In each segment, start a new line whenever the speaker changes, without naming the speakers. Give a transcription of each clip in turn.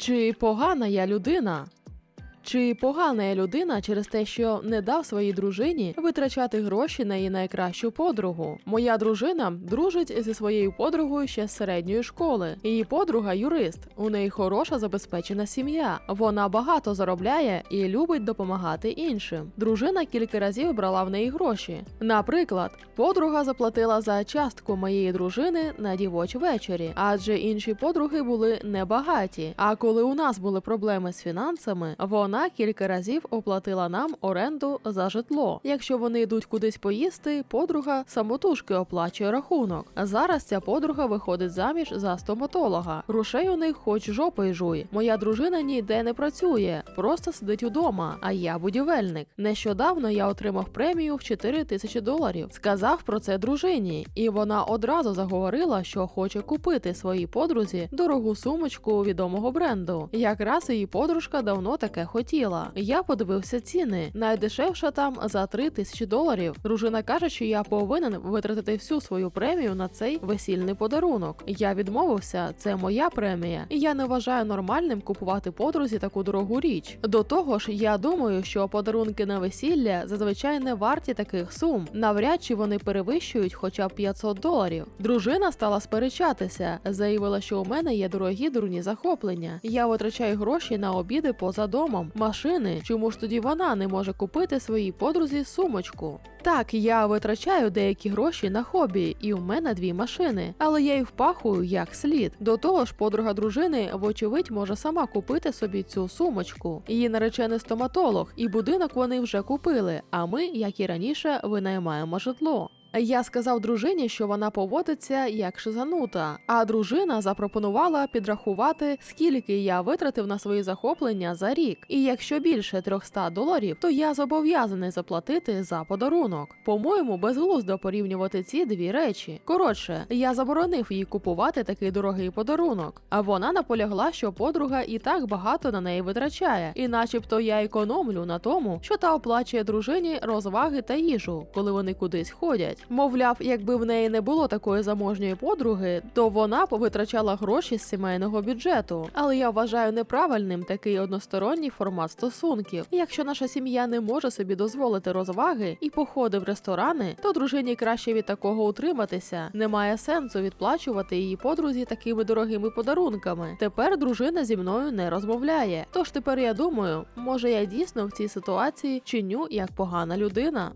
Чи погана я людина? Чи погана я людина через те, що не дав своїй дружині витрачати гроші на її найкращу подругу? Моя дружина дружить зі своєю подругою ще з середньої школи. Її подруга юрист. У неї хороша забезпечена сім'я. Вона багато заробляє і любить допомагати іншим. Дружина кілька разів брала в неї гроші. Наприклад, подруга заплатила за частку моєї дружини на дівоч вечорі, адже інші подруги були небагаті. А коли у нас були проблеми з фінансами, вона кілька разів оплатила нам оренду за житло. Якщо вони йдуть кудись поїсти, подруга самотужки оплачує рахунок. Зараз ця подруга виходить заміж за стоматолога. Грошей у них хоч жопою жуй. Моя дружина ніде не працює, просто сидить удома. А я будівельник. Нещодавно я отримав премію в 4 тисячі доларів. Сказав про це дружині, і вона одразу заговорила, що хоче купити своїй подрузі дорогу сумочку відомого бренду. Якраз її подружка давно таке хотіла. Я подивився ціни. Найдешевша там за 3 тисячі доларів. Дружина каже, що я повинен витратити всю свою премію на цей весільний подарунок. Я відмовився, це моя премія, і я не вважаю нормальним купувати подрузі таку дорогу річ. До того ж, я думаю, що подарунки на весілля зазвичай не варті таких сум. Навряд чи вони перевищують хоча б 500 доларів. Дружина стала сперечатися, заявила, що у мене є дорогі дурні захоплення. Я витрачаю гроші на обіди поза домом, машини. Чому ж тоді вона не може купити своїй подрузі сумочку? Так, я витрачаю деякі гроші на хобі, і у мене дві машини, але я їх впахую як слід. До того ж, подруга дружини, вочевидь, може сама купити собі цю сумочку. Її наречений стоматолог, і будинок вони вже купили. А ми, як і раніше, винаймаємо житло. Я сказав дружині, що вона поводиться як шизанута, а дружина запропонувала підрахувати, скільки я витратив на свої захоплення за рік. І якщо більше 300 доларів, то я зобов'язаний заплатити за подарунок. По-моєму, безглуздо порівнювати ці дві речі. Коротше, я заборонив їй купувати такий дорогий подарунок. А вона наполягла, що подруга і так багато на неї витрачає, і начебто я економлю на тому, що та оплачує дружині розваги та їжу, коли вони кудись ходять. Мовляв, якби в неї не було такої заможньої подруги, то вона повитрачала гроші з сімейного бюджету. Але я вважаю неправильним такий односторонній формат стосунків. Якщо наша сім'я не може собі дозволити розваги і походи в ресторани, то дружині краще від такого утриматися. Немає сенсу відплачувати її подрузі такими дорогими подарунками. Тепер дружина зі мною не розмовляє. Тож тепер я думаю, може я дійсно в цій ситуації чиню як погана людина.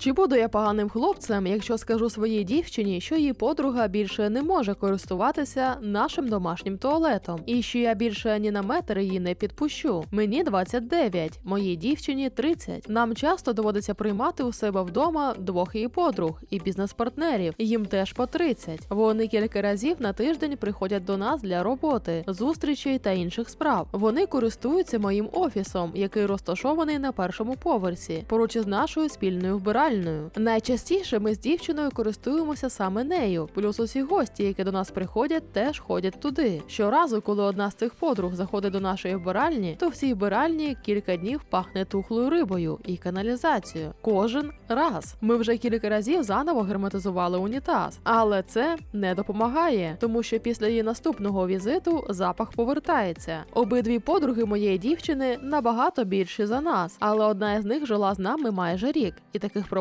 Чи буду я поганим хлопцем, якщо скажу своїй дівчині, що її подруга більше не може користуватися нашим домашнім туалетом, і що я більше ні на метр її не підпущу? Мені 29, моїй дівчині 30. Нам часто доводиться приймати у себе вдома двох її подруг і бізнес-партнерів. Їм теж по 30. Вони кілька разів на тиждень приходять до нас для роботи, зустрічей та інших справ. Вони користуються моїм офісом, який розташований на першому поверсі, поруч із нашою спільною вбиральною. Найчастіше ми з дівчиною користуємося саме нею. Плюс усі гості, які до нас приходять, теж ходять туди. Щоразу, коли одна з цих подруг заходить до нашої вбиральні, то в цій вбиральні кілька днів пахне тухлою рибою і каналізацією. Кожен раз. Ми вже кілька разів заново герметизували унітаз, але це не допомагає, тому що після її наступного візиту запах повертається. Обидві подруги моєї дівчини набагато більші за нас, але одна із них жила з нами майже рік, і таких проблем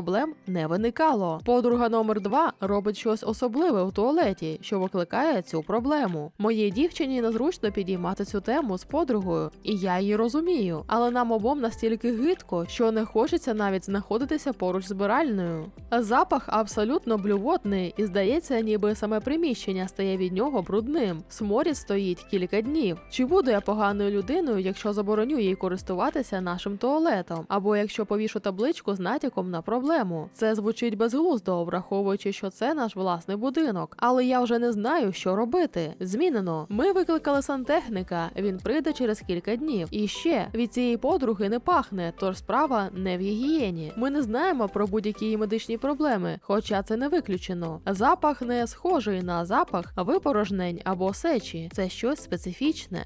не виникало. Подруга номер два робить щось особливе в туалеті, що викликає цю проблему. Моїй дівчині незручно підіймати цю тему з подругою, і я її розумію. Але нам обом настільки гидко, що не хочеться навіть знаходитися поруч з збиральною. Запах абсолютно блювотний, і здається, ніби саме приміщення стає від нього брудним. Сморід стоїть кілька днів. Чи буду я поганою людиною, якщо забороню їй користуватися нашим туалетом, або якщо повішу табличку з натяком на проблему? Це звучить безглуздо, враховуючи, що це наш власний будинок. Але я вже не знаю, що робити. Змінено. Ми викликали сантехніка. Він прийде через кілька днів. І ще від цієї подруги не пахне, тож справа не в гігієні. Ми не знаємо про будь-які медичні проблеми, хоча це не виключено. Запах не схожий на запах випорожнень або сечі. Це щось специфічне.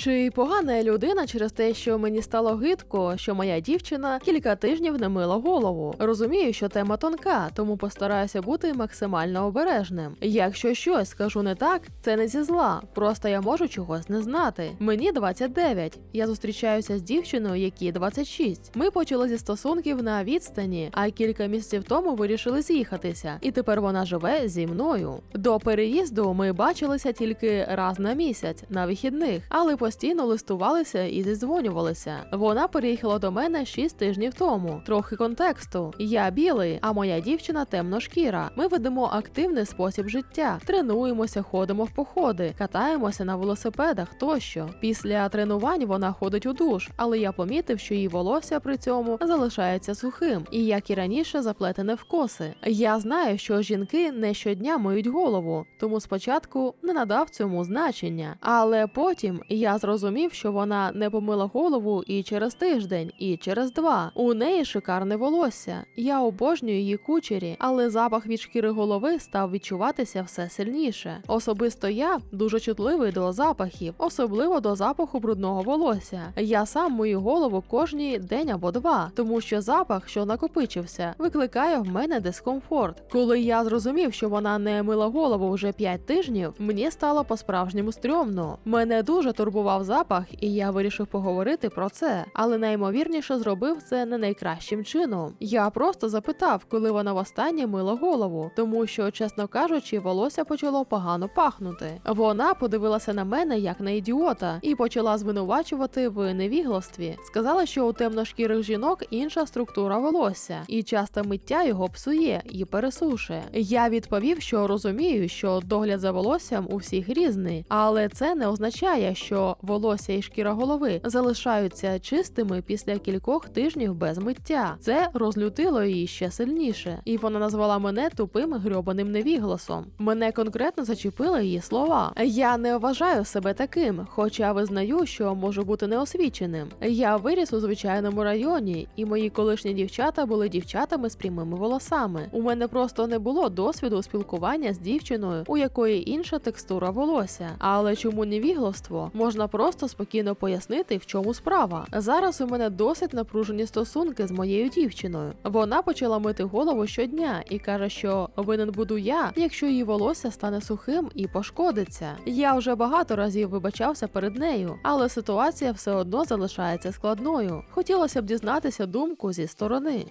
Чи погана я людина через те, що мені стало гидко, що моя дівчина кілька тижнів не мила голову? Розумію, що тема тонка, тому постараюся бути максимально обережним. Якщо щось скажу не так, це не зі зла, просто я можу чогось не знати. Мені 29, Я зустрічаюся з дівчиною, якій 26. Ми почали зі стосунків на відстані, а кілька місяців тому вирішили з'їхатися, і тепер вона живе зі мною. До переїзду ми бачилися тільки раз на місяць на вихідних, але постійно листувалися і зідзвонювалися. Вона переїхала до мене 6 тижнів тому. Трохи контексту. Я білий, а моя дівчина темношкіра. Ми ведемо активний спосіб життя, тренуємося, ходимо в походи, катаємося на велосипедах тощо. Після тренувань вона ходить у душ, але я помітив, що її волосся при цьому залишається сухим, і як і раніше заплетене в коси. Я знаю, що жінки не щодня миють голову, тому спочатку не надав цьому значення. Але потім я зрозумів, що вона не помила голову і через тиждень, і через два. У неї шикарне волосся. Я обожнюю її кучері, але запах від шкіри голови став відчуватися все сильніше. Особисто я дуже чутливий до запахів, особливо до запаху брудного волосся. Я сам мою голову кожні день або два, тому що запах, що накопичився, викликає в мене дискомфорт. Коли я зрозумів, що вона не мила голову вже 5 тижнів, мені стало по-справжньому стрьомно. Мене дуже турбував запах, і я вирішив поговорити про це, але наймовірніше зробив це не найкращим чином. Я просто запитав, коли вона востаннє мила голову, тому що, чесно кажучи, волосся почало погано пахнути. Вона подивилася на мене як на ідіота і почала звинувачувати в невігластві. Сказала, що у темношкірих жінок інша структура волосся, і часто миття його псує і пересушує. Я відповів, що розумію, що догляд за волоссям у всіх різний, але це не означає, що волосся і шкіра голови залишаються чистими після кількох тижнів без миття. Це розлютило її ще сильніше, і вона назвала мене тупим грьобаним невігласом. Мене конкретно зачепили її слова. Я не вважаю себе таким, хоча визнаю, що можу бути неосвіченим. Я виріс у звичайному районі, і мої колишні дівчата були дівчатами з прямими волосами. У мене просто не було досвіду спілкування з дівчиною, у якої інша текстура волосся. Але чому невігластво? Можна просто спокійно пояснити, в чому справа. Зараз у мене досить напружені стосунки з моєю дівчиною. Вона почала мити голову щодня і каже, що винен буду я, якщо її волосся стане сухим і пошкодиться. Я вже багато разів вибачався перед нею, але ситуація все одно залишається складною. Хотілося б дізнатися думку зі сторони.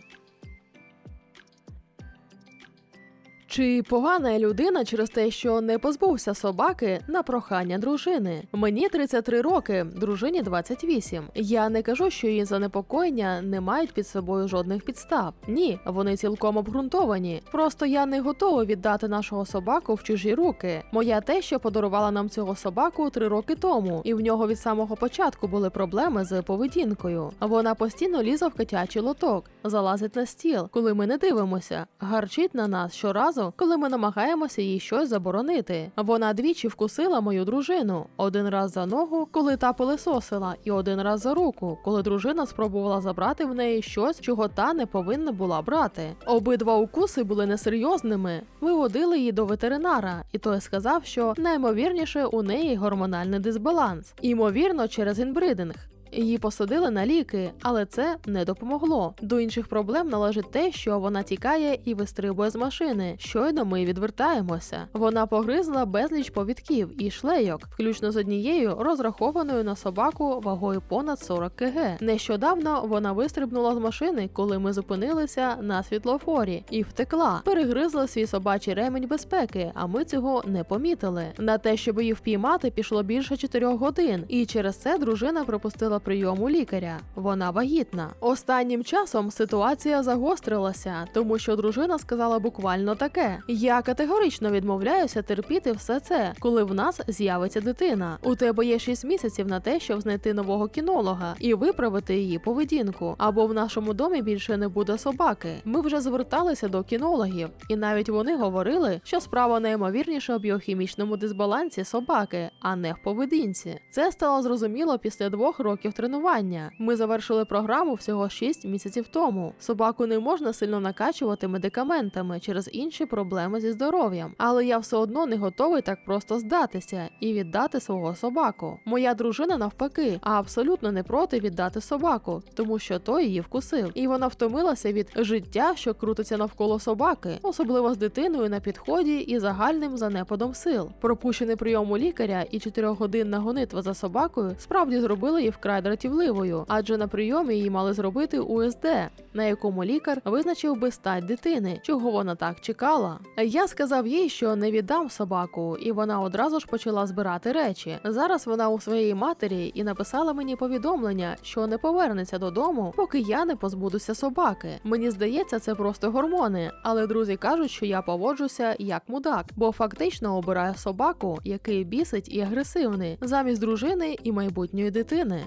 Чи погана людина через те, що не позбувся собаки на прохання дружини? Мені 33 роки, дружині 28. Я не кажу, що її занепокоєння не мають під собою жодних підстав. Ні, вони цілком обґрунтовані. Просто я не готова віддати нашого собаку в чужі руки. Моя теща подарувала нам цього собаку три роки тому, і в нього від самого початку були проблеми з поведінкою. Вона постійно лізе в котячий лоток, залазить на стіл, коли ми не дивимося, гарчить на нас щоразу, коли ми намагаємося їй щось заборонити. Вона двічі вкусила мою дружину один раз за ногу, коли та пилисосила, і один раз за руку, коли дружина спробувала забрати в неї щось, чого та не повинна була брати. Обидва укуси були несерйозними. Ми водили її до ветеринара, і той сказав, що наймовірніше у неї гормональний дисбаланс, ймовірно, через інбридинг. Її посадили на ліки, але це не допомогло. До інших проблем належить те, що вона тікає і вистрибує з машини. Щойно ми відвертаємося. Вона погризла безліч повідків і шлейок, включно з однією розрахованою на собаку вагою понад 40 кг. Нещодавно вона вистрибнула з машини, коли ми зупинилися на світлофорі, і втекла. Перегризла свій собачий ремень безпеки, а ми цього не помітили. На те, щоб її впіймати, пішло більше 4 годин, і через це дружина пропустила прийому лікаря. Вона вагітна. Останнім часом ситуація загострилася, тому що дружина сказала буквально таке: я категорично відмовляюся терпіти все це, коли в нас з'явиться дитина. У тебе є 6 місяців на те, щоб знайти нового кінолога і виправити її поведінку. Або в нашому домі більше не буде собаки. Ми вже зверталися до кінологів, і навіть вони говорили, що справа неймовірніше у біохімічному дисбалансі собаки, а не в поведінці. Це стало зрозуміло після двох років років тренування. Ми завершили програму всього 6 місяців тому. Собаку не можна сильно накачувати медикаментами через інші проблеми зі здоров'ям, але я все одно не готовий так просто здатися і віддати свого собаку. Моя дружина навпаки, а абсолютно не проти віддати собаку, тому що той її вкусив, і вона втомилася від життя, що крутиться навколо собаки, особливо з дитиною на підході і загальним занепадом сил. Пропущений прийом у лікаря і чотирьохгодинна гонитва за собакою справді зробили її вкрай дратівливою, адже на прийомі її мали зробити УСД, на якому лікар визначив би стать дитини, чого вона так чекала. Я сказав їй, що не віддам собаку, і вона одразу ж почала збирати речі. Зараз вона у своєї матері і написала мені повідомлення, що не повернеться додому, поки я не позбудуся собаки. Мені здається, це просто гормони, але друзі кажуть, що я поводжуся як мудак, бо фактично обираю собаку, який бісить і агресивний, замість дружини і майбутньої дитини.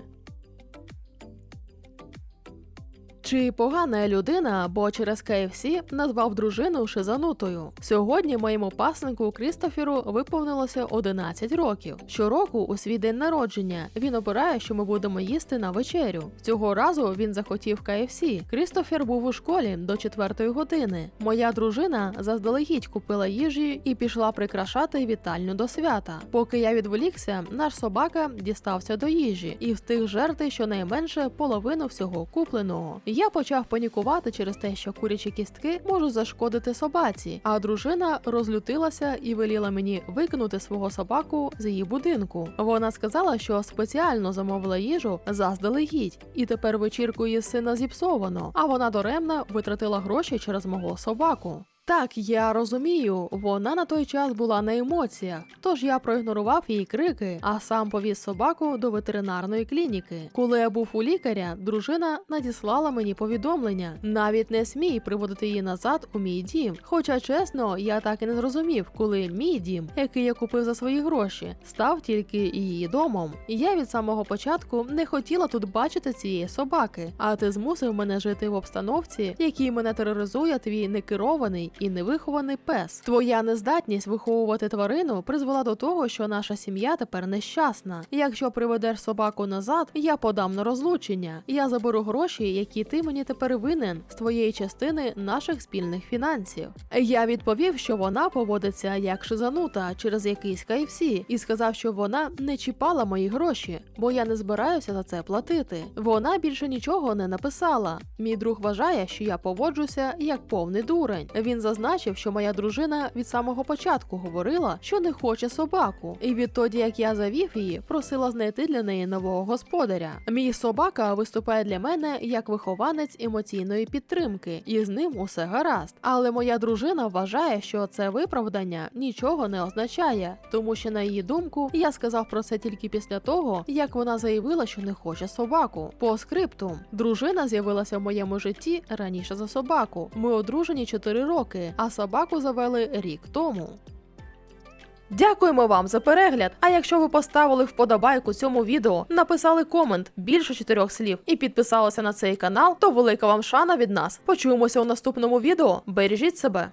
Чи погана людина, бо через KFC назвав дружину шизанутою? Сьогодні моєму паснику Крістоферу виповнилося 11 років. Щороку у свій день народження він обирає, що ми будемо їсти на вечерю. Цього разу він захотів KFC. Крістофер був у школі до 4 години. Моя дружина заздалегідь купила їжі і пішла прикрашати вітальню до свята. Поки я відволікся, наш собака дістався до їжі і встиг жерти щонайменше половину всього купленого. Я почав панікувати через те, що курячі кістки можуть зашкодити собаці, а дружина розлютилася і веліла мені викинути свого собаку з її будинку. Вона сказала, що спеціально замовила їжу заздалегідь, і тепер вечірку її сина зіпсовано, а вона доремно витратила гроші через мого собаку. Так, я розумію, вона на той час була на емоціях, тож я проігнорував її крики, а сам повіз собаку до ветеринарної клініки. Коли я був у лікаря, дружина надіслала мені повідомлення: навіть не смій приводити її назад у мій дім. Хоча чесно, я так і не зрозумів, коли мій дім, який я купив за свої гроші, став тільки її домом. Я від самого початку не хотіла тут бачити цієї собаки, а ти змусив мене жити в обстановці, якій мене тероризує твій некерований і невихований пес. Твоя нездатність виховувати тварину призвела до того, що наша сім'я тепер нещасна. Якщо приведеш собаку назад, я подам на розлучення. Я заберу гроші, які ти мені тепер винен з твоєї частини наших спільних фінансів. Я відповів, що вона поводиться як шизанута через якийсь KFC і сказав, що вона не чіпала мої гроші, бо я не збираюся за це платити. Вона більше нічого не написала. Мій друг вважає, що я поводжуся як повний дурень. Він зазначив, що моя дружина від самого початку говорила, що не хоче собаку, і відтоді, як я завів її, просила знайти для неї нового господаря. Мій собака виступає для мене як вихованець емоційної підтримки, і з ним усе гаразд. Але моя дружина вважає, що це виправдання нічого не означає, тому що на її думку я сказав про це тільки після того, як вона заявила, що не хоче собаку. По скриптум, дружина з'явилася в моєму житті раніше за собаку. Ми одружені 4 роки, а собаку завели рік тому. Дякуємо вам за перегляд. А якщо ви поставили вподобайку цьому відео, написали комент більше чотирьох слів і підписалися на цей канал, то велика вам шана від нас. Почуємося у наступному відео. Бережіть себе.